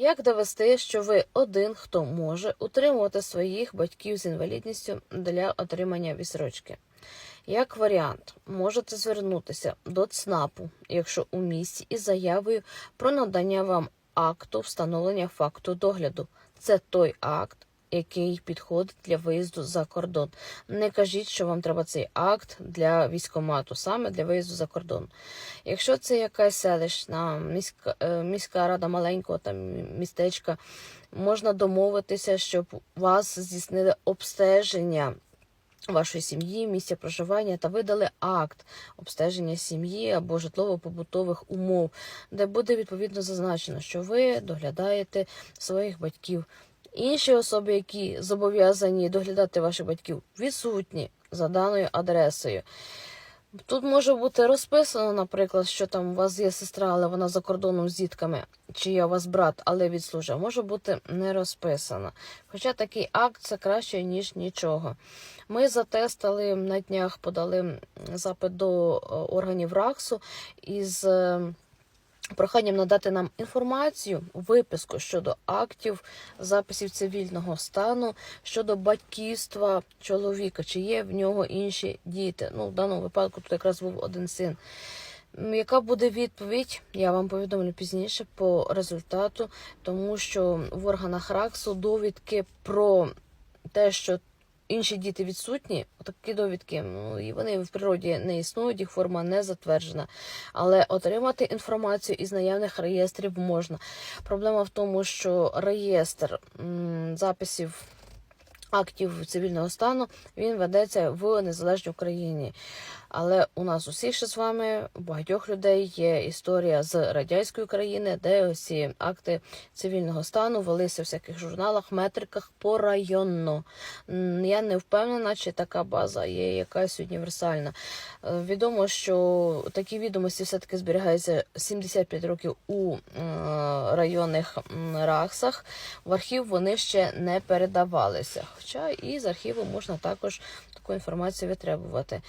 Як довести, що ви один, хто може утримувати своїх батьків з інвалідністю для отримання відсрочки? Як варіант, можете звернутися до ЦНАПу, якщо у місті, із заявою про надання вам акту встановлення факту догляду. Це той акт, який підходить для виїзду за кордон. Не кажіть, що вам треба цей акт для військомату, саме для виїзду за кордон. Якщо це якась селищна міська, е, міська рада маленького там містечка, можна домовитися, щоб вас здійснили обстеження вашої сім'ї, місця проживання та видали акт обстеження сім'ї або житлово-побутових умов, де буде відповідно зазначено, що ви доглядаєте своїх батьків. Інші особи, які зобов'язані доглядати ваших батьків, відсутні за даною адресою. Тут може бути розписано, наприклад, що там у вас є сестра, але вона за кордоном з дітками, чи є у вас брат, але відслужив. Може бути не розписано. Хоча такий акт це краще, ніж нічого. Ми затестили на днях, подали запит до е, органів РАКСу із е, проханням надати нам інформацію, виписку щодо актів, записів цивільного стану, щодо батьківства чоловіка, чи є в нього інші діти. Ну, в даному випадку тут якраз був один син. Яка буде відповідь, я вам повідомлю пізніше по результату, тому що в органах РАКСу довідки про те, що інші діти відсутні, такі довідки, ну і вони в природі не існують, їх форма не затверджена. Але отримати інформацію із наявних реєстрів можна. Проблема в тому, що реєстр записів актів цивільного стану він ведеться в незалежній Україні. Але у нас усіх ще з вами багатьох людей є історія з радянської країни, де ці акти цивільного стану велися в всяких журналах, метриках порайонно. М, Я не впевнена, чи така база є якась універсальна. Е, Відомо, що такі відомості все-таки зберігаються 75 років у е, районних м, раксах. В архів вони ще не передавалися. Хоча і з архіву можна також таку інформацію витребувати.